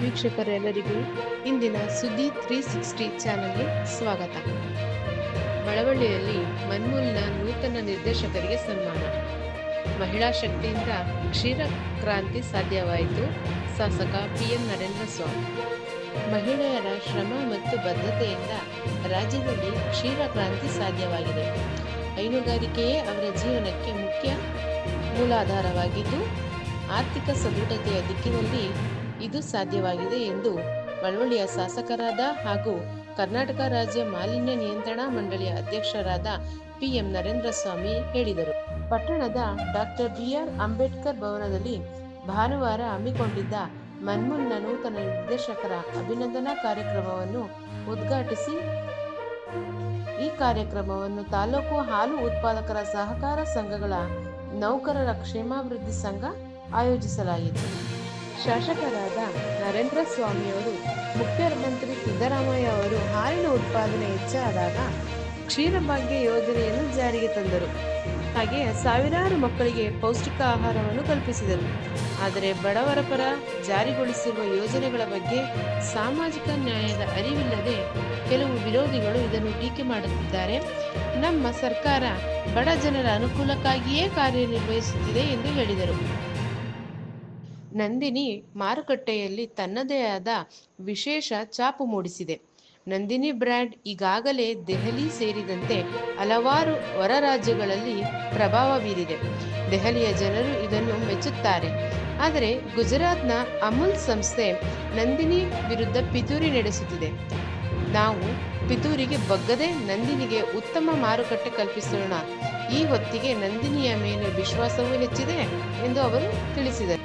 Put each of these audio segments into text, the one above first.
ವೀಕ್ಷಕರೆಲ್ಲರಿಗೂ ಇಂದಿನ ಸುದ್ದಿ three sixty ಚಾನಲ್ಗೆ ಸ್ವಾಗತ. ಬಳವಳ್ಳಿಯಲ್ಲಿ ಮನ್ಮೂಲ್ನ ನೂತನ ನಿರ್ದೇಶಕರಿಗೆ ಸನ್ಮಾನ. ಮಹಿಳಾ ಶಕ್ತಿಯಿಂದ ಕ್ಷೀರ ಕ್ರಾಂತಿ ಸಾಧ್ಯವಾಯಿತು. ಶಾಸಕ ಪಿಎಂ ನರೇಂದ್ರ ಸ್ವಾಮಿ. ಮಹಿಳೆಯರ ಶ್ರಮ ಮತ್ತು ಬದ್ಧತೆಯಿಂದ ರಾಜ್ಯದಲ್ಲಿ ಕ್ಷೀರ ಕ್ರಾಂತಿ ಸಾಧ್ಯವಾಗಿದೆ. ಹೈನುಗಾರಿಕೆಯೇ ಅವರ ಜೀವನಕ್ಕೆ ಮುಖ್ಯ ಮೂಲಾಧಾರವಾಗಿದ್ದು, ಆರ್ಥಿಕ ಸದೃಢತೆಯ ದಿಕ್ಕಿನಲ್ಲಿ ಇದು ಸಾಧ್ಯವಾಗಿದೆ ಎಂದು ಮಳವಳ್ಳಿಯ ಶಾಸಕರಾದ ಹಾಗೂ ಕರ್ನಾಟಕ ರಾಜ್ಯ ಮಾಲಿನ್ಯ ನಿಯಂತ್ರಣ ಮಂಡಳಿಯ ಅಧ್ಯಕ್ಷರಾದ ಪಿಎಂ ನರೇಂದ್ರ ಸ್ವಾಮಿ ಹೇಳಿದರು. ಪಟ್ಟಣದ ಡಾಕ್ಟರ್ ಬಿಆರ್ ಅಂಬೇಡ್ಕರ್ ಭವನದಲ್ಲಿ ಭಾನುವಾರ ಹಮ್ಮಿಕೊಂಡಿದ್ದ ಮನ್ಮುನ್ನ ನೂತನ ನಿರ್ದೇಶಕರ ಅಭಿನಂದನಾ ಕಾರ್ಯಕ್ರಮವನ್ನು ಉದ್ಘಾಟಿಸಿ, ಈ ಕಾರ್ಯಕ್ರಮವನ್ನು ತಾಲೂಕು ಹಾಲು ಉತ್ಪಾದಕರ ಸಹಕಾರ ಸಂಘಗಳ ನೌಕರರ ಕ್ಷೇಮಾಭಿವೃದ್ಧಿ ಸಂಘ ಆಯೋಜಿಸಲಾಯಿತು. ಶಾಸಕರಾದ ನರೇಂದ್ರ ಸ್ವಾಮಿಯವರು, ಮುಖ್ಯಮಂತ್ರಿ ಸಿದ್ದರಾಮಯ್ಯ ಅವರು ಹಾಲಿನ ಉತ್ಪಾದನೆ ಹೆಚ್ಚಾದಾಗ ಕ್ಷೀರಭಾಗ್ಯ ಯೋಜನೆಯನ್ನು ಜಾರಿಗೆ ತಂದರು. ಹಾಗೆ ಸಾವಿರಾರು ಮಕ್ಕಳಿಗೆ ಪೌಷ್ಟಿಕ ಆಹಾರವನ್ನು ಕಲ್ಪಿಸಿದರು. ಆದರೆ ಬಡವರ ಪರ ಜಾರಿಗೊಳಿಸಿರುವ ಯೋಜನೆಗಳ ಬಗ್ಗೆ ಸಾಮಾಜಿಕ ನ್ಯಾಯದ ಅರಿವಿಲ್ಲದೆ ಕೆಲವು ವಿರೋಧಿಗಳು ಇದನ್ನು ಟೀಕೆ ಮಾಡುತ್ತಿದ್ದಾರೆ. ನಮ್ಮ ಸರ್ಕಾರ ಬಡ ಜನರ ಅನುಕೂಲಕ್ಕಾಗಿಯೇ ಕಾರ್ಯನಿರ್ವಹಿಸುತ್ತಿದೆ ಎಂದು ಹೇಳಿದರು. ನಂದಿನಿ ಮಾರುಕಟ್ಟೆಯಲ್ಲಿ ತನ್ನದೇ ಆದ ವಿಶೇಷ ಛಾಪು ಮೂಡಿಸಿದೆ. ನಂದಿನಿ ಬ್ರ್ಯಾಂಡ್ ಈಗಾಗಲೇ ದೆಹಲಿ ಸೇರಿದಂತೆ ಹಲವಾರು ಹೊರ ರಾಜ್ಯಗಳಲ್ಲಿ ಪ್ರಭಾವ ಬೀರಿದೆ. ದೆಹಲಿಯ ಜನರು ಇದನ್ನು ಮೆಚ್ಚುತ್ತಾರೆ. ಆದರೆ ಗುಜರಾತ್ನ ಅಮುಲ್ ಸಂಸ್ಥೆ ನಂದಿನಿ ವಿರುದ್ಧ ಪಿತೂರಿ ನಡೆಸುತ್ತಿದೆ. ನಾವು ಪಿತೂರಿಗೆ ಬಗ್ಗದೆ ನಂದಿನಿಗೆ ಉತ್ತಮ ಮಾರುಕಟ್ಟೆ ಕಲ್ಪಿಸೋಣ. ಈ ಹೊತ್ತಿಗೆ ನಂದಿನಿಯ ಮೇಲೆ ವಿಶ್ವಾಸವೂ ಹೆಚ್ಚಿದೆ ಎಂದು ಅವರು ತಿಳಿಸಿದರು.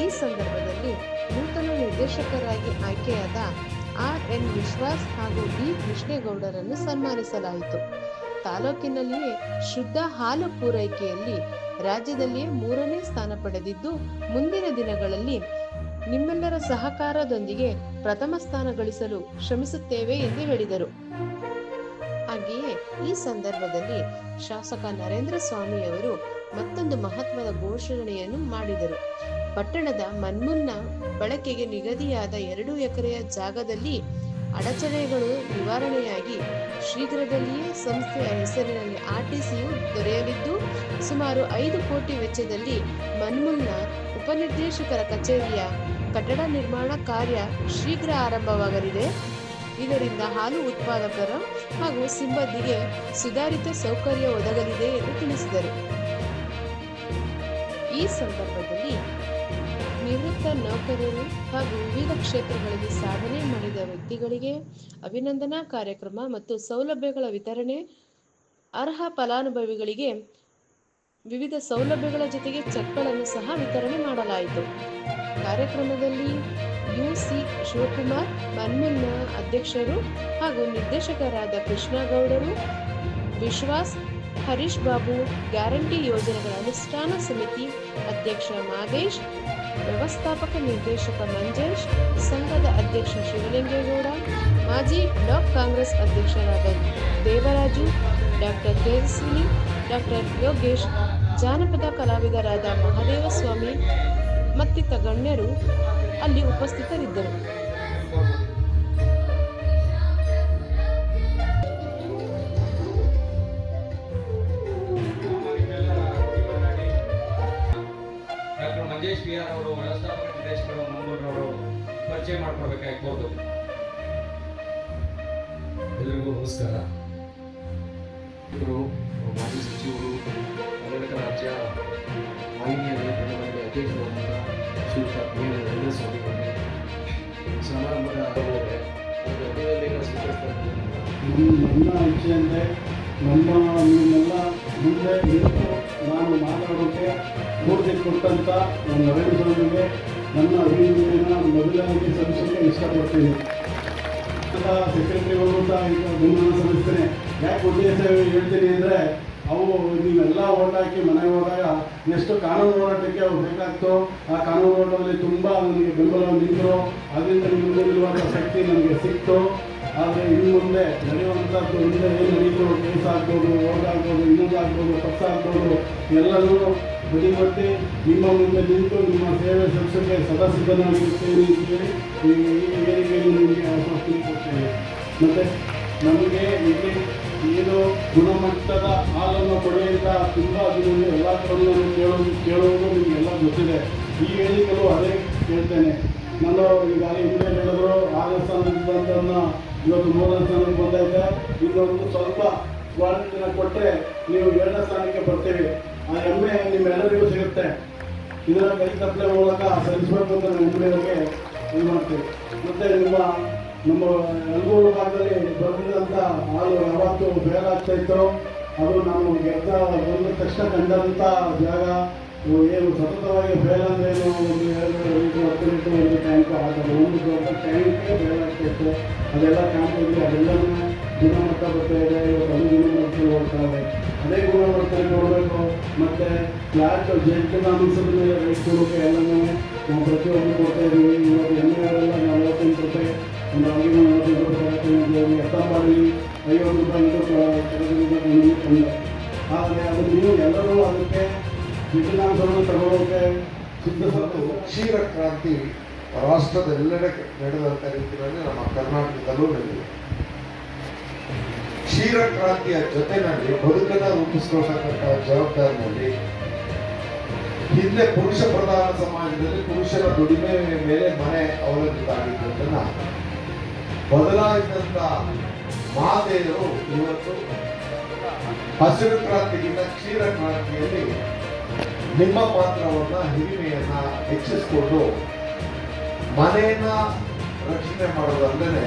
ಈ ಸಂದರ್ಭದಲ್ಲಿ ನೂತನ ನಿರ್ದೇಶಕರಾಗಿ ಆಯ್ಕೆಯಾದ ಆರ್ ಎನ್ ವಿಶ್ವಾಸ್ ಹಾಗೂ ಡಿ ಕೃಷ್ಣೇಗೌಡರನ್ನು ಸನ್ಮಾನಿಸಲಾಯಿತು. ತಾಲೂಕಿನಲ್ಲಿಯೇ ಶುದ್ಧ ಹಾಲು ಪೂರೈಕೆಯಲ್ಲಿ ರಾಜ್ಯದಲ್ಲಿಯೇ ಮೂರನೇ ಸ್ಥಾನ ಪಡೆದಿದ್ದು, ಮುಂದಿನ ದಿನಗಳಲ್ಲಿ ನಿಮ್ಮೆಲ್ಲರ ಸಹಕಾರದೊಂದಿಗೆ ಪ್ರಥಮ ಸ್ಥಾನ ಗಳಿಸಲು ಶ್ರಮಿಸುತ್ತೇವೆ ಎಂದು ಹೇಳಿದರು. ಹಾಗೆಯೇ ಈ ಸಂದರ್ಭದಲ್ಲಿ ಶಾಸಕ ನರೇಂದ್ರ ಸ್ವಾಮಿ ಅವರು ಮತ್ತೊಂದು ಮಹತ್ವದ ಘೋಷಣೆಯನ್ನು ಮಾಡಿದರು. ಪಟ್ಟಣದ ಮನ್ಮುನ್ನ ಬಳಕೆಗೆ ನಿಗದಿಯಾದ ಎರಡು ಎಕರೆಯ ಜಾಗದಲ್ಲಿ ಅಡಚಣೆಗಳು ನಿವಾರಣೆಯಾಗಿ ಶೀಘ್ರದಲ್ಲಿಯೇ ಸಂಸ್ಥೆಯ ಹೆಸರಿನಲ್ಲಿ ಆರ್ಟಿಸಿಯು ದೊರೆಯಲಿದ್ದು, ಸುಮಾರು ಐದು ಕೋಟಿ ವೆಚ್ಚದಲ್ಲಿ ಮನ್ಮುನ್ನ ಉಪನಿರ್ದೇಶಕರ ಕಚೇರಿಯ ಕಟ್ಟಡ ನಿರ್ಮಾಣ ಕಾರ್ಯ ಶೀಘ್ರ ಆರಂಭವಾಗಲಿದೆ. ಇದರಿಂದ ಹಾಲು ಉತ್ಪಾದಕರು ಹಾಗೂ ಸಿಬ್ಬಂದಿಗೆ ಸುಧಾರಿತ ಸೌಕರ್ಯ ಒದಗಲಿದೆ ಎಂದು ತಿಳಿಸಿದರು. ಈ ಸಂದರ್ಭದಲ್ಲಿ ನಿವೃತ್ತ ನೌಕರರು ಹಾಗೂ ವಿವಿಧ ಕ್ಷೇತ್ರಗಳಲ್ಲಿ ಸಾಧನೆ ಮಾಡಿದ ವ್ಯಕ್ತಿಗಳಿಗೆ ಅಭಿನಂದನಾ ಕಾರ್ಯಕ್ರಮ ಮತ್ತು ಸೌಲಭ್ಯಗಳ ವಿತರಣೆ, ಅರ್ಹ ಫಲಾನುಭವಿಗಳಿಗೆ ವಿವಿಧ ಸೌಲಭ್ಯಗಳ ಜೊತೆಗೆ ಚೆಕ್ಗಳನ್ನು ಸಹ ವಿತರಣೆ ಮಾಡಲಾಯಿತು. ಕಾರ್ಯಕ್ರಮದಲ್ಲಿ ಯು ಸಿ ಶಿವಕುಮಾರ್, ಮನ್ಮನ್ನ ಅಧ್ಯಕ್ಷರು ಹಾಗೂ ನಿರ್ದೇಶಕರಾದ ಕೃಷ್ಣಗೌಡರು, ವಿಶ್ವಾಸ್, ಹರೀಶ್ ಬಾಬು, ಗ್ಯಾರಂಟಿ ಯೋಜನೆಗಳ ಅನುಷ್ಠಾನ ಸಮಿತಿ ಅಧ್ಯಕ್ಷ ಮಾದೇಶ್ ವ್ಯವಸ್ಥಾಪಕ ನಿರ್ದೇಶಕ ಮಂಜೇಶ್, ಸಂಘದ ಅಧ್ಯಕ್ಷ ಶಿವಲಿಂಗೇಗೌಡ, ಮಾಜಿ ಬ್ಲಾಕ್ ಕಾಂಗ್ರೆಸ್ ಅಧ್ಯಕ್ಷರಾದ ದೇವರಾಜು, ಡಾಕ್ಟರ್ ತೇಜಸ್ವಿನಿ, ಡಾಕ್ಟರ್ ಯೋಗೇಶ್, ಜಾನಪದ ಕಲಾವಿದರಾದ ಮಹಾದೇವಸ್ವಾಮಿ ಮತ್ತಿತ ಗಣ್ಯರು ಅಲ್ಲಿ ಉಪಸ್ಥಿತರಿದ್ದರು. ಪರಿಚಯ ಮಾಡ್ಕೊಳ್ಬೇಕಾಗ್ಬೋದು ಎಲ್ಲರಿಗೂ ನಮಸ್ಕಾರ. ಇವರು ಮಾಜಿ ಸಚಿವರು ಕರ್ನಾಟಕ ರಾಜ್ಯ ಮಾಲಿನ್ಯ ನಿಯಂತ್ರಣದಲ್ಲಿ ಅಧ್ಯಕ್ಷರಾದ ಶ್ರೀ ನರೇಂದ್ರ ಸ್ವಾಮಿ ಅವರೇ. ಸಮಾರಂಭದ ಇದು ನನ್ನ ಇಚ್ಛೆ ಅಂದರೆ ನಮ್ಮ ನಿಮ್ಮೆಲ್ಲ ಮುಂದೆ ನಿಂತು ನಾನು ಮಾತಾಡೋಕ್ಕೆ ಮೂರ್ತಿ ಕೊಟ್ಟಂಥ ನರೇಂದ್ರ ಸ್ವಾಮಿಗೆ ಅಭಿವೃದ್ಧಿಯನ್ನು ಮೊದಲನೇ ಸಲ್ಲಿಸೋಕ್ಕೆ ಇಷ್ಟಪಡ್ತೀನಿ. ಸೆಕ್ರೆಟರಿಗಳು ಸಹ ಈಗ ಗಮನ ಸಲ್ಲಿಸ್ತೇನೆ. ಯಾಕೆ ಉದ್ದೇಶ ಹೇಳ್ತೀನಿ ಅಂದರೆ, ಅವು ನೀವೆಲ್ಲ ಓಟ್ ಹಾಕಿ ಮನೆಗೆ ಹೋದಾಗ ಎಷ್ಟು ಕಾನೂನು ಹೋರಾಟಕ್ಕೆ ಅವ್ರು ಬೇಕಾಗ್ತೋ ಆ ಕಾನೂನು ಹೋರಾಟದಲ್ಲಿ ತುಂಬ ನನಗೆ ಬೆಂಬಲ ನಿಂತರು ಅದರಿಂದ ನಿಮಗೆ ಇರುವಂಥ ಶಕ್ತಿ ನಮಗೆ ಸಿಕ್ತು, ಆದರೆ ಇನ್ನು ಮುಂದೆ ನಡೆಯುವಂಥದ್ದು ಹಿಂದೆ ಏನು ನಡೀತು ಕೇಸ್ ಆಗ್ಬೋದು, ಓಟ್ ಆಗ್ಬೋದು ಇನ್ನೊಂದು ಆಗ್ಬೋದು ಪಕ್ಷ ಆಗ್ಬೋದು ಎಲ್ಲರೂ ಬದಿಗೊತ್ತಿ ನಿಮ್ಮ ಮುಂದೆ ನಿಂತು ನಿಮ್ಮ ಸೇವೆ ಸಂಸ್ಥೆಗೆ ಸದಾ ಸಿದ್ಧನಾಗಿರುತ್ತೇನೆ ಅಂತೇಳಿ ನಿಮಗೆ ಆಶ್ವಾಸನೆ ಕೊಡ್ತೇನೆ. ಮತ್ತು ನಮಗೆ ಇಲ್ಲಿ ಏನು ಗುಣಮಟ್ಟದ ಹಾಲನ್ನು ಪಡೆಯುವಂಥ ತುಂಬ ಅದರಲ್ಲಿ ಎಲ್ಲ ಕಡೆಯೂ ಕೇಳೋದು ಕೇಳೋದು ನಿಮಗೆಲ್ಲ ಗೊತ್ತಿದೆ. ಈ ಹೇಳಿಕೆಗಳು ಅದೇ ಕೇಳ್ತೇನೆ ನಾನು ಈಗಾಗಲೇ ಹಿಂದೆ ಹೇಳಿದ್ರು, ಆರನೇ ಸ್ಥಾನದಿಂದ ಇವತ್ತು ಮೂರನೇ ಸ್ಥಾನಕ್ಕೆ ಬಂದೈತೆ ಇನ್ನೊಂದು ಸ್ವಲ್ಪ ಕ್ವಾಲಿಟಿನ ಕೊಟ್ಟರೆ ನೀವು ಎರಡನೇ ಸ್ಥಾನಕ್ಕೆ ಬರ್ತೀವಿ ಆ ಹೆಮ್ಮೆ ನಿಮ್ಮೆಲ್ಲರಿಗೂ ಸಿಗುತ್ತೆ. ಇದರ ಕೈ ತಪ್ಪಲೆ ಮೂಲಕ ಸಲ್ಲಿಸಬೇಕು ಅಂತ ನಾವು ಹೆಮ್ಮೆಗೆ ಇದು ಮಾಡ್ತೀವಿ. ಮತ್ತು ನಿಮ್ಮ, ನಮ್ಮ ಯಲಗೂರು ಭಾಗದಲ್ಲಿ ಬಂದಿದ್ದಂಥ ಹಾಲು ಯಾವತ್ತು ಫೇಲ್ ಆಗ್ತಾ ಇತ್ತು. ಅದು ನಾವು ಗೆದ್ದ ಬಂದ ತಕ್ಷಣ ಕಂಡಂಥ ಜಾಗ. ಏನು ಸತತವಾಗಿ ಫೇಲ್ ಅಂದ್ರೆ ಏನು? ಒಂದು ಎರಡು ಲೀಟ್ರ್ ಹತ್ತು ಲೀಟ್ರ್ ಒಂದು ಟ್ಯಾಂಕ್ ಆದರೆ ಒಂದು ದೊಡ್ಡ ಟ್ಯಾಂಕೇ ಫೇಲ್ ಆಗ್ತಾ ಇತ್ತು. ಅದೆಲ್ಲ ಟ್ಯಾಂಕಲ್ಲಿ ಅದೆಲ್ಲನೂ ಗುಣಮಟ್ಟ ಬರ್ತಾ ಇದೆ ಇವತ್ತು ಅದು ಗುಣಮಟ್ಟದಲ್ಲಿ ಓಡ್ತಾ ಇದೆ. ಅದೇ ಗುಣಮಟ್ಟ ನೋಡಬೇಕು. ಮತ್ತು ಫ್ಲಾಟ್ ಮೇಲೆ ರೈಟ್ ಕೊಡೋಕೆ ಎಲ್ಲನೂ ನಾವು ಪ್ರತಿಯೊಂದು ಕೊಡ್ತಾ ಇದ್ದೀವಿ. ಇವತ್ತು ಎಣ್ಣೆಗಳೆಲ್ಲ ನಲವತ್ತೆಂಟು ರೂಪಾಯಿ, ಒಂದು ಅಡುಗೆ ನಲವತ್ತೆಂಟು ರೂಪಾಯಿ ತಗೊಳ್ತೀವಿ ಎತ್ತ ಮಾಡಿ ಐವತ್ತು ರೂಪಾಯಿ ತಂದೆ ಆದರೆ ಅದು ನೀವು ಎಲ್ಲರೂ ಅದಕ್ಕೆ ಜೆಂಟನಾಮಿಸವನ್ನು ತಗೊಳ್ಳೋಕೆ ಕ್ಷೀರ ಕ್ರಾಂತಿ ರಾಷ್ಟ್ರದೆಲ್ಲೆಡೆ ನಡೆದಂಥ ರೀತಿಯಲ್ಲಿ ನಮ್ಮ ಕರ್ನಾಟಕದಲ್ಲೂ ನಡೆದಿದೆ. ಕ್ಷೀರ ಕ್ರಾಂತಿಯ ಜೊತೆನಲ್ಲಿ ಬದುಕನ್ನ ರೂಪಿಸಿಕೊಳ್ತಕ್ಕಂಥ ಜವಾಬ್ದಾರಿನಲ್ಲಿ ಹಿಂದೆ ಪುರುಷ ಪ್ರಧಾನ ಸಮಾಜದಲ್ಲಿ ಪುರುಷರ ದುಡಿಮೆ ಮೇಲೆ ಮನೆ ಅವಲಂಬಿತ ಆಗಿದ್ದನ್ನ ಬದಲಾಯಿಸಿದಂತ ಮಾತೆಯರು ಇವತ್ತು ಹಸಿರು ಕ್ರಾಂತಿಗಿಂತ ಕ್ಷೀರ ಕ್ರಾಂತಿಯಲ್ಲಿ ನಿಮ್ಮ ಪಾತ್ರವನ್ನ, ಹಿರಿಮೆಯನ್ನ ಹೆಚ್ಚಿಸಿಕೊಂಡು ಮನೆಯನ್ನ ರಕ್ಷಣೆ ಮಾಡೋದಲ್ಲದೆ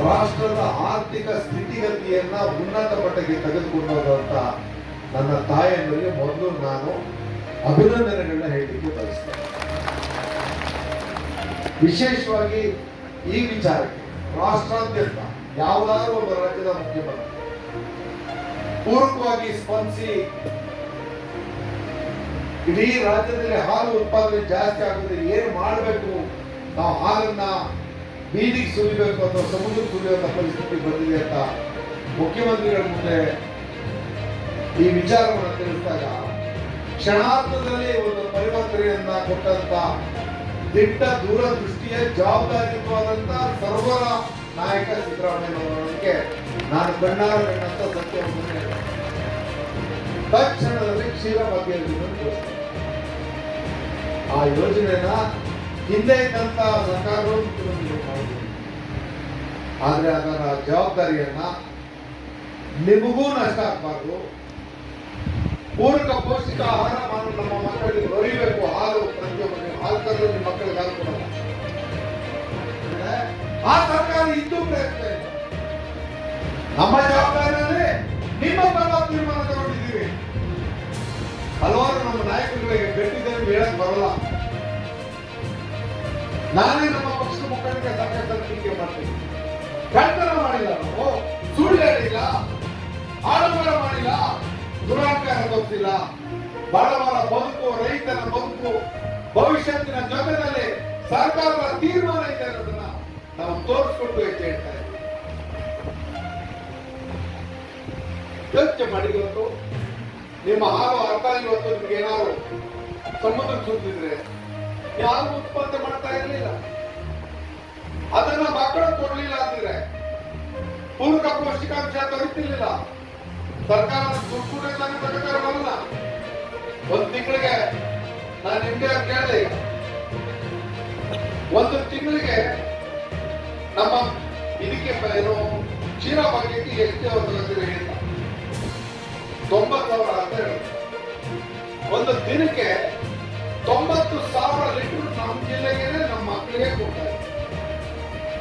ರಾಷ್ಟ್ರದ ಆರ್ಥಿಕ ಸ್ಥಿತಿಗತಿಯನ್ನ ಉನ್ನತ ಮಟ್ಟಕ್ಕೆ ತೆಗೆದುಕೊಂಡೋದಂತ ನನ್ನ ತಾಯಿಯವರಿಗೆ ಮೊದಲು ನಾನು ಅಭಿನಂದನೆಗಳನ್ನ ಹೇಳಲಿಕ್ಕೆ ಬಯಸ್ತೇನೆ. ವಿಶೇಷವಾಗಿ ಈ ವಿಚಾರಕ್ಕೆ ರಾಷ್ಟ್ರಾದ್ಯಂತ ಯಾವುದಾದ್ರೂ ಒಬ್ಬ ರಾಜ್ಯದ ಮುಖ್ಯಮಂತ್ರಿ ಪೂರ್ವಕವಾಗಿ ಸ್ಪಂದಿಸಿ ಇಡೀ ರಾಜ್ಯದಲ್ಲಿ ಹಾಲು ಉತ್ಪಾದನೆ ಜಾಸ್ತಿ ಆಗುತ್ತೆ ಏನು ಮಾಡಬೇಕು? ನಾವು ಹಾಲನ್ನ ಬೀದಿಗೆ ಸುರಿಬೇಕು ಅಥವಾ ಸಮುದ್ರ ಸುರಿಯುವಂತ ಪರಿಸ್ಥಿತಿ ಬಂದಿದೆ ಅಂತ ಮುಖ್ಯಮಂತ್ರಿಗಳ ಮುಂದೆ ಈ ವಿಚಾರವನ್ನು ತಿಳಿಸಿದಾಗ ಕ್ಷಣಾರ್ಥದಲ್ಲಿ ಒಂದು ಪರಿವರ್ತನೆಯನ್ನ ಕೊಟ್ಟಂತ ದಿಟ್ಟ ದೂರದೃಷ್ಟಿಯ ಜವಾಬ್ದಾರಿಯುತವಾದಂತ ಸರ್ವರ ನಾಯಕ ಸಿದ್ದರಾಮಯ್ಯ ನಾನು ಕಣ್ಣಾರ ಕಂಡಂತ ಸತ್ಯವನ್ನು. ತಕ್ಷಣದಲ್ಲಿ ಕ್ಷೀರ ಬಗ್ಗೆ ಆ ಯೋಜನೆಯನ್ನ ಹಿಂದೆ ಇದ್ದಂತ ಸರ್ಕಾರಗಳು ಆದ್ರೆ ಅದರ ಜವಾಬ್ದಾರಿಯನ್ನ ನಿಮಗೂ ನಷ್ಟ ಆಗಬಾರ್ದು. ಪೂರಕ ಪೌಷ್ಟಿಕ ಆಹಾರ ನಮ್ಮ ಮಕ್ಕಳಿಗೆ ದೊರೆಯಬೇಕು ಹಾಲು ಪ್ರತಿಯೊಬ್ಬರಿಗೆ, ಹಾಲು ತಂದು ನಿಮ್ಮ ಮಕ್ಕಳಿಗೆ ಹಾಲು ಕೊಡಲ್ಲ ಆ ಸರ್ಕಾರ ಇದ್ದು ಪ್ರಯತ್ನ ನಮ್ಮ ಜವಾಬ್ದಾರಿಯಲ್ಲಿ ನಿಮ್ಮ ಪರವಾಗಿ ತೀರ್ಮಾನ ತಗೊಂಡಿದ್ದೀವಿ. ಹಲವಾರು ನಮ್ಮ ನಾಯಕರುಗಳಿಗೆ ಗಟ್ಟಿದ್ದೇವೆ ಹೇಳಕ್ ಬರಲ್ಲ. ನಾನೇ ನಮ್ಮ ಪಕ್ಷದ ಸಾಕಷ್ಟು ಟೀಕೆ ಮಾಡ್ತೀನಿ. ಕಳ್ತನ ಮಾಡಿಲ್ಲ ನಾವು ಸುಳ್ಳು ಹೇಳಿಲ್ಲ ಆಡಂಬರ ಮಾಡಿಲ್ಲ ದುರಾಂಕಾರ ಗೊತ್ತಿಲ್ಲ ಬಡವರ ಬದುಕು, ರೈತರ ಬದುಕು, ಭವಿಷ್ಯತ್ತಿನ ಜೊತೆನಲ್ಲಿ ಸರ್ಕಾರದ ತೀರ್ಮಾನ ಇದೆ ಅನ್ನೋದನ್ನ ನಾವು ತೋರಿಸ್ಕೊಟ್ಟು ಹೆಚ್ಚು ಹೇಳ್ತಾ ಇದ್ದೀವಿ ಮಾಡಿ ಇವತ್ತು. ನಿಮ್ಮ ಹಾಲು ಅರ್ಥ ಇವತ್ತು ನಿಮ್ಗೆ ಏನಾದ್ರು ಸಮುದ್ರ ಸುತ್ತಿದ್ರೆ ಯಾರು ಉತ್ಪತ್ತಿ ಮಾಡ್ತಾ ಇರಲಿಲ್ಲ. ಅದನ್ನ ಮಕ್ಕಳು ಕೊಡ್ಲಿಲ್ಲ ಅಂದ್ರೆ ಪೂರಕ ಪೌಷ್ಟಿಕಾಂಶ ದೊರೀತಿರ್ಲಿಲ್ಲ ಸರ್ಕಾರ ದುಡ್ಡು ಬರಲ್ಲ ಒಂದು ತಿಂಗಳಿಗೆ, ನಾನು ನಿಮ್ಗೆ ಕೇಳಿ ಒಂದು ತಿಂಗಳಿಗೆ ನಮ್ಮ ಇದಕ್ಕೆ ಏನು ಚೀನಾ ಭಾಗ್ಯಕ್ಕೆ ಎಷ್ಟು ತಗೋತೀವಿ ಅಂತ ತೊಂಬತ್ತು ಸಾವಿರ ಅಂತ ಒಂದು ದಿನಕ್ಕೆ ತೊಂಬತ್ತು ಸಾವಿರ ಲೀಟರ್ ನಮ್ಮ ಜಿಲ್ಲೆಗೆ ನಮ್ಮ ಮಕ್ಕಳಿಗೆ ಕೊಡ್ತಾರೆ.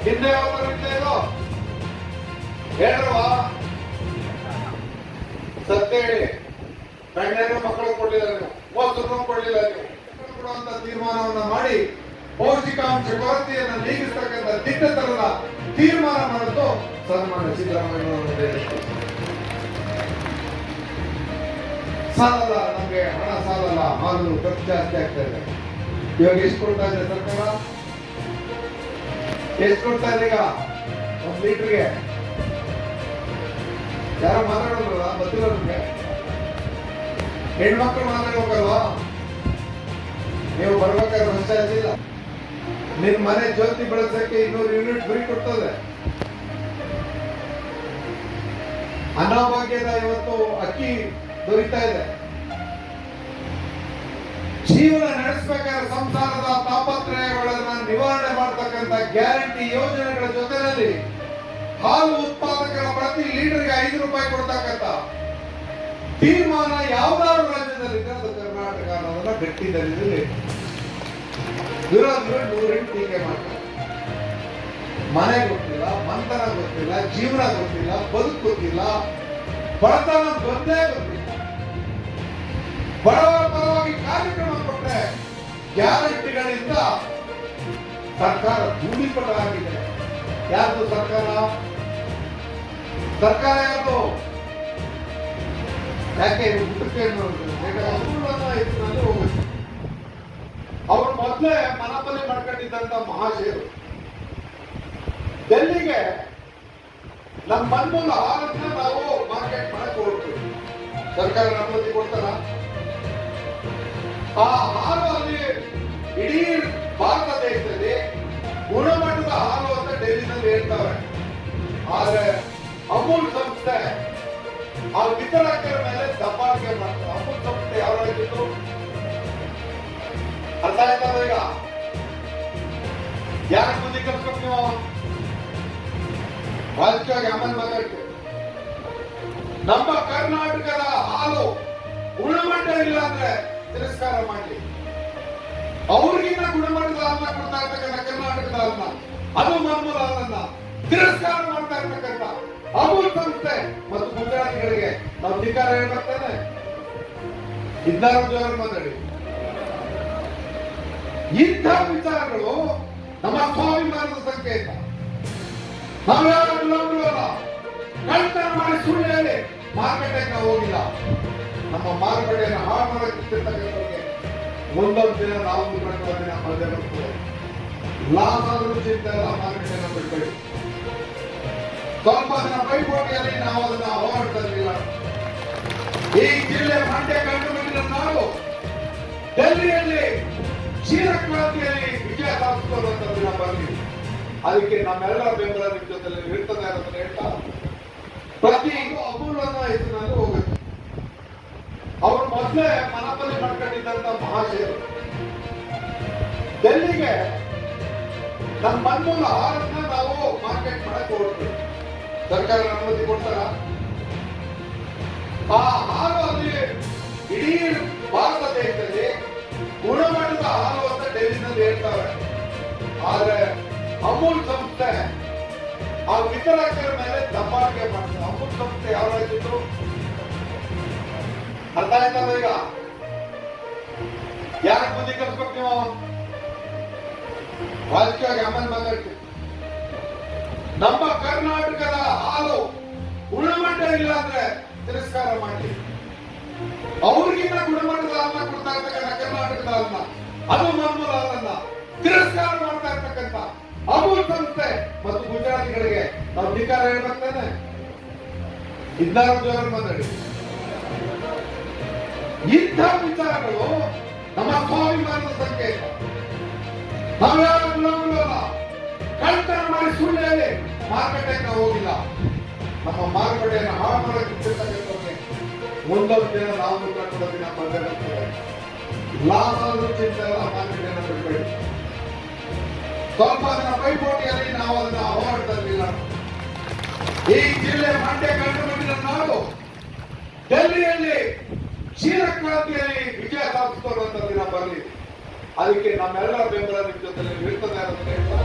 ಹಿಂದೆ ಯಾವಾಗ ಇದ್ದೇನೋ ಹೇಳ್ರವಾ ಸತ್ಯ ಹೇಳಿ. ಗಂಡನ ಮಕ್ಕಳು ಕೊಡಲಿಲ್ಲ ನೀವು. ಮೋಸರು ಕೊಡಲಿಲ್ಲ ನೀವು. ಕೊಡುವಂತ ತೀರ್ಮಾನವನ್ನ ಮಾಡಿ ಪೌಷ್ಟಿಕಾಂಶ ಕೊರತೆಯನ್ನು ನೀಗಿಸ್ತಕ್ಕಂಥ ದಿಟ್ಟತನದ ತೀರ್ಮಾನ ಮಾಡಿದ್ದು ಸನ್ಮಾನ ಸಿದ್ದರಾಮಯ್ಯ ಸಾಲಲ್ಲ, ನಮ್ಗೆ ಹಣ ಸಾಲಲ್ಲ. ಮಾಡಲು ಖರ್ಚು ಜಾಸ್ತಿ ಆಗ್ತಾ ಇದೆ. ಇವಾಗ ಎಷ್ಟು ಕೊಡ್ತಾ ಇದೆ ಸರ್ಕಾರ? ಎಷ್ಟು ಕೊಡ್ತಾ ಇದೆ ಈಗ ಒಂದು ಲೀಟರ್ಗೆ. ಯಾರೋ ಮಾತಾಡೋದ್ರಲ್ಲ? ಗೊತ್ತಿಲ್ಲ ನಿಮ್ಗೆ. ಹೆಣ್ಮಕ್ಳು ಮಾತಾಡ್ಬೇಕಲ್ವಾ ನೀವು ಬರ್ಬೇಕಾದ್ರೆ ಪಂಚಾಯತ್ ಇಲ್ಲ ನಿಮ್ ಮನೆ ಜ್ಯೋತಿ ಬೆಳೆಸಕ್ಕೆ ಇನ್ನೂರು ಯೂನಿಟ್ ಫ್ರೀ ಕೊಡ್ತದೆ. ಅನಾಭಾಗ್ಯದ ಇವತ್ತು ಅಕ್ಕಿ ದೊರೀತಾ ಇದೆ. ಜೀವನ ನಡೆಸ್ಬೇಕಾದ್ರೆ ಮಾಡತಕ್ಕಂತ ಗ್ಯಾರಂಟಿ ಯೋಜನೆಗಳ ಜೊತೆಯಲ್ಲಿ ಹಾಲು ಉತ್ಪಾದಕರ ಪ್ರತಿ ಲೀಟರ್ಗೆ ಐದು ರೂಪಾಯಿ ಕೊಡ್ತಕ್ಕಂತ ತೀರ್ಮಾನ ಯಾವ್ದಾದ್ರು ರಾಜ್ಯದಲ್ಲಿ ಕರ್ನಾಟಕ ಅನ್ನೋದನ್ನ ಗಟ್ಟಿದಲ್ಲಿ ವಿರೋಧಿಗಳು ನೂರೆಂಟು ಟೀಕೆ ಮಾಡ್ತಾರೆ. ಮನೆ ಗೊತ್ತಿಲ್ಲ, ಮಂತನ ಗೊತ್ತಿಲ್ಲ, ಜೀವನ ಗೊತ್ತಿಲ್ಲ, ಬದುಕು ಗೊತ್ತಿಲ್ಲ, ಬಡತನ ಬಂದೇ ಗೊತ್ತಿಲ್ಲ. ಬಡವರ ಪರವಾಗಿ ಸರ್ಕಾರ ಧೂಳೀಪಟವಾಗಿದೆ ಯಾರ್ದು ಸರ್ಕಾರ? ಸರ್ಕಾರ ಯಾರ್ದು? ಯಾಕೆ ಊಟಕ್ಕೆ ಹೋಗುತ್ತೆ ಅವ್ರು ಮೊದಲೇ ಮನಪಲ್ಲಿ ಮಾಡ್ಕೊಂಡಿದ್ದಂತ ಮಹಾಶಯರು. ಡೆಲ್ಲಿಗೆ ನಮ್ಮ ಮನ್ಮೂಲ ಆಹಾರನ್ನ ನಾವು ಮಾರ್ಕೆಟ್ ಮಾಡಕ್ ಹೋಗ್ತೀವಿ. ಸರ್ಕಾರ ಅನುಮತಿ ಕೊಡ್ತಾರ? ಆ ಹಾಲು ಅಲ್ಲಿ ಇಡೀ ಆದ್ರೆ ಅಮೂಲ್ ಸಂಸ್ಥೆ ಆ ವಿತರಕರ ಮೇಲೆ ದಬ್ಬಾಳಿಕೆ ಮಾಡ್ತಾರೆ ಅಮೂಲ್ ಸಂಸ್ಥೆ ಯಾವ ರಾಜ್ಯದ್ದು ಅರ್ಥ ಆಯ್ತಾರ ಈಗ? ಯಾಕೆ ಬುದ್ಧಿ ಕಲ್ಸ್ಬೇಕು ನೀವು? ರಾಜಕೀಯವಾಗಿ ಆಮೇಲೆ ಮಾತಾಡ್ತೀವಿ. ನಮ್ಮ ಕರ್ನಾಟಕದ ಹಾಲು ಗುಣಮಟ್ಟ ಇಲ್ಲ ಅಂದ್ರೆ ತಿರಸ್ಕಾರ ಮಾಡಿ ಅವ್ರಿಗಿಂತ ಗುಣಮಟ್ಟದ ಹಾಲನ್ನ ಕೊಡ್ತಾ ಇರ್ತಕ್ಕಂಥ ಕರ್ನಾಟಕದ ಹಾಲನ್ನ. ಅದು ಮಾಮೂಲ ಹಾಲನ್ನ ತಿರಸ್ಕಾರ ಮಾಡ್ತಾ ಇರ್ತಕ್ಕಂಥ ಅಮೂಲ್ ಸಂಸ್ಥೆ ಮತ್ತು ಗುಜರಾತಿಗಳಿಗೆ ನಾವು ಧಿಕಾರ ಏನ್ ಇದ್ದಾರ ಜೋರ ಮಾತಾಡಿ ಇಂಥ ವಿಚಾರಗಳು ನಮ್ಮ ಸ್ವಾಭಿಮಾನದ ಸಂಕೇತ. ಮಾಡಿ ಸುಳ್ಳು ಮಾರುಕಟ್ಟೆ ಹೋಗಿಲ್ಲ. ನಮ್ಮ ಮಾರುಕಟ್ಟೆಯನ್ನು ಹಾಳು ಮಾಡಕ್ಕೆ ಒಂದೊಂದು ದಿನ ನಾವು ಮುನ್ನಡೆಯುವ ದಿನ ಲಾಭ ಆದ್ರೂ ಚಿಂತೆ ಮಾರುಕಟ್ಟೆಯನ್ನು ಬಿಡ್ಬೇಡಿ ಸ್ವಲ್ಪ ದಿನ ಪೈಪೋಟಿಯಲ್ಲಿ ನಾವು ಅದನ್ನ ಹೋರಾಡ್ತಿರ್ಲಿಲ್ಲ ಈ ಜಿಲ್ಲೆ ಮಂಡ್ಯ ಕಂಡು ಬಂದಿರೋ ನಾವು ಡೆಲ್ಲಿಯಲ್ಲಿ ಕ್ಷೀರಕ್ರಾಂತಿಯಲ್ಲಿ ವಿಜಯ ಸಾಧಿಸುವಂತ ದಿನ ಬರಲಿ ಅದಕ್ಕೆ ನಮ್ಮೆಲ್ಲರ ಬೆಂಬಲ ನಿಮ್ಮ ಜೊತೆ ಇರ್ತದೆ ಅಂತ ಹೇಳ್ತಾ ಪ್ರತಿ ಅಮೂಲ್ಯನ ಹೆಸರಿನಲ್ಲಿ ಹೋಗುತ್ತೆ. ಅವರು ಮೊದಲೇ ಮನಪಲ್ಲಿ ಮಾಡ್ಕೊಂಡಿದ್ದಂತ ಭಾಷೆ ಡೆಲ್ಲಿಗೆ ನಮ್ಮ ಮನ್ಮೂಲ ಆಹಾರನ್ನ ನಾವು ಮಾರ್ಕೆಟ್ ಮಾಡಕ್ ಹೋಗ್ತೀವಿ. ಸರ್ಕಾರ ಅನುಮತಿ ಕೊಡ್ತಾರ? ಆ ಹಾಲು ಅಲ್ಲಿ ಇಡೀ ಭಾರತ ದೇಶದಲ್ಲಿ ಗುಣಮಟ್ಟದ ಹಾಲು ಅಂತ ಡೆಲ್ಲಿನಲ್ಲಿ ಹೇಳ್ತಾರೆ ಆದ್ರೆ ಅಮೂಲ್ ಸಂಸ್ಥೆ ಆ ವಿತರಕರ ಮೇಲೆ ದಬ್ಬಾಳಿಕೆ ಮಾಡ್ತಾರೆ. ಅಮೂಲ್ ಸಂಸ್ಥೆ ರಾಜ್ಯದ್ದು? ಅರ್ಥ ಆಯ್ತಲ್ಲ ಈಗ ಯಾರ ಬುದ್ಧಿ ಕಲ್ಸ್ಬೇಕು ನೀವು? ರಾಜಕೀಯವಾಗಿ ಆಮೇಲೆ ಮಾತಾಡ್ತೀವಿ ನಮ್ಮ ಕರ್ನಾಟಕದ ಹಾಲು ಗುಣಮಟ್ಟ ಇಲ್ಲ ಅಂದ್ರೆ ತಿರಸ್ಕಾರ ಮಾಡಿ. ಅವ್ರಿಗಿಂತ ಗುಣಮಟ್ಟದ ಹಾಲನ್ನ ಕೊಡ್ತಾ ಇರ್ತಕ್ಕಂಥ ಕರ್ನಾಟಕದ ಹಾಲನ್ನ, ಅದು ನಮ್ಮದ ಹಾಲನ್ನ ತಿರಸ್ಕಾರ ಮಾಡ್ತಾ ಇರ್ತಕ್ಕಂಥ ಅಮೂಲ್ ಸಂಸ್ಥೆ ಮತ್ತು ಗುಜರಾತಿಗಳಿಗೆ ನಾವು ಧಿಕಾರ ಹೇಳ್ಬರ್ತೇನೆ ಇದ್ದಾರ ಜೋರ ಮಾತಾಡಿ. ಇಂಥ ವಿಚಾರಗಳು ನಮ್ಮ ಸ್ವಾಭಿಮಾನದ ಸಂಕೇತ. ನಾವ್ಯಾರು ಗುಲಾಮರಲ್ಲ ಕಳ್ತನ ಮಾಡಿ ಸುಳ್ಳು ಹೇಳಿ ಮಾರುಕಟ್ಟೆಗೆ ಹೋಗಿಲ್ಲ. ನಮ್ಮ ಮಾರುಕಟ್ಟೆಯನ್ನು ಹಾಳು ಮಾಡಕ್ಕೆ ಒಂದೊಂದು ದಿನ ನಾವು ಮುನ್ನಡೆಯುವ ದಿನ ಬಂದಂತಾರೆ ಲಾಭ ಚಿಂತೆ ಮಾರುಕಟ್ಟೆಯನ್ನು ಬಿಡಬೇಡಿ ಸ್ವಲ್ಪ ದಿನ ಪೈಪೋಟಿಯಲ್ಲಿ ನಾವು ಅದನ್ನ ಹೋರಾಡ್ತಿರ್ಲಿಲ್ಲ ಈ ಜಿಲ್ಲೆ ಮಂಡ್ಯ ಕಂಡು ಬಂದಿರೋ ನಾವು ಡೆಲ್ಲಿಯಲ್ಲಿ ಕ್ಷೀರಕ್ರಾಂತಿಯಲ್ಲಿ ವಿಜಯ ಸಾಧಿಸುವಂತ ದಿನ ಬರಲಿ. ಅದಕ್ಕೆ ನಮ್ಮೆಲ್ಲರ ಬೆಂಬಲ ನಿಮ್ಮ ಜೊತೆ ಇರ್ತದೆ ಅಂತ ಹೇಳ್ತಾ